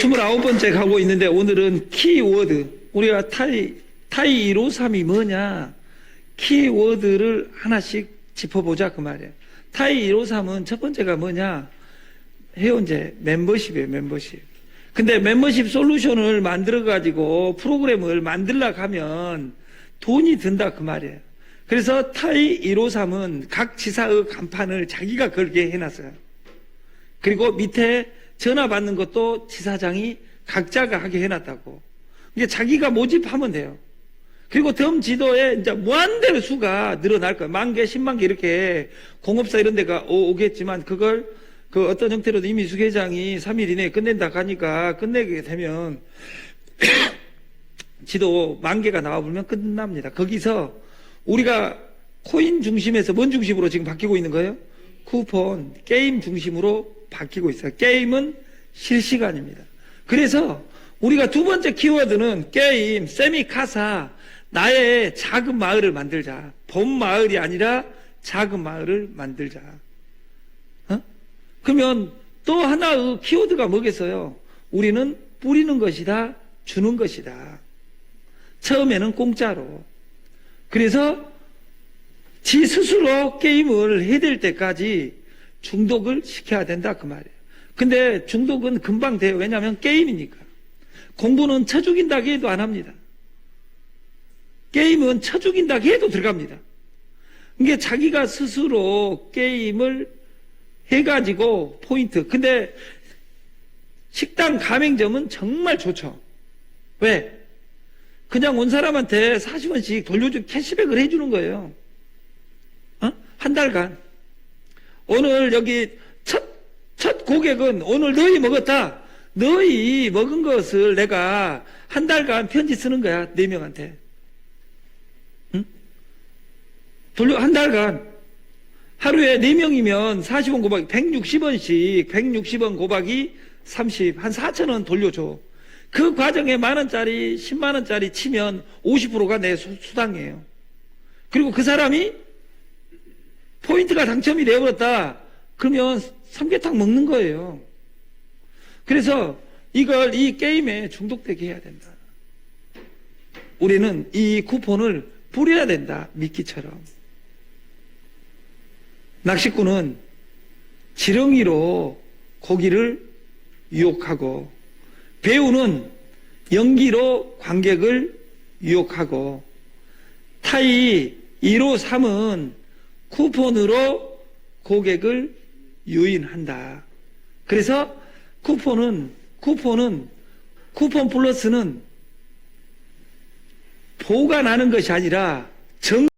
29번째 가고 있는데 오늘은 키워드. 우리가 타이, 타이 153이 뭐냐? 키워드를 하나씩 짚어보자 그 말이에요. 타이 153은 첫 번째가 뭐냐? 회원제 멤버십이에요, 멤버십. 근데 멤버십 솔루션을 만들어 가지고 프로그램을 만들려고 하면 돈이 든다 그 말이에요. 그래서 타이 153은 각 지사의 간판을 자기가 걸게 해놨어요. 그리고 밑에 전화 받는 것도 지사장이 각자가 하게 해놨다고. 이게 자기가 모집하면 돼요. 그리고 덤 지도에 이제 무한대로 수가 늘어날 거예요. 만 개, 십만 개 이렇게 공업사 이런 데가 오- 오겠지만 그걸 그 어떤 형태로도 이미 수 회장이 3일 이내에 끝낸다 하니까 끝내게 되면 지도 만 개가 나와보면 끝납니다. 거기서 우리가 코인 중심에서 뭔 중심으로 지금 바뀌고 있는 거예요? 쿠폰, 게임 중심으로 바뀌고 있어요. 게임은 실시간입니다. 그래서 우리가 두 번째 키워드는 게임, 세미카사, 나의 작은 마을을 만들자. 본 마을이 아니라 작은 마을을 만들자. 어? 그러면 또 하나의 키워드가 뭐겠어요? 우리는 뿌리는 것이다, 주는 것이다. 처음에는 공짜로. 그래서 지 스스로 게임을 해댈 때까지 중독을 시켜야 된다 그 말이에요. 근데 중독은 금방 돼요. 왜냐하면 게임이니까. 공부는 쳐 죽인다고 해도 안 합니다. 게임은 쳐 죽인다고 해도 들어갑니다. 이게 자기가 스스로 게임을 해가지고 포인트. 근데 식당 가맹점은 정말 좋죠. 왜? 그냥 온 사람한테 40원씩 돌려주 캐시백을 해주는 거예요. 어? 한 달간. 오늘 여기 첫, 첫 고객은 오늘 너희 먹었다. 너희 먹은 것을 내가 한 달간 편지 쓰는 거야. 네 명한테. 응? 돌려, 한 달간. 하루에 네명이면 40원 고박, 160원씩, 160원 고박이 30, 한 4천원 돌려줘. 그 과정에 만원짜리, 10만원짜리 치면 50%가 내 수- 수당이에요. 그리고 그 사람이 포인트가 당첨이 되어버렸다. 그러면 삼계탕 먹는 거예요. 그래서 이걸 이 게임에 중독되게 해야 된다. 우리는 이 쿠폰을 뿌려야 된다. 미끼처럼. 낚시꾼은 지렁이로 고기를 유혹하고 배우는 연기로 관객을 유혹하고 타이 1호 3은 쿠폰으로 고객을 유인한다. 그래서 쿠폰은 쿠폰은 쿠폰 플러스는 보관하는 것이 아니라 정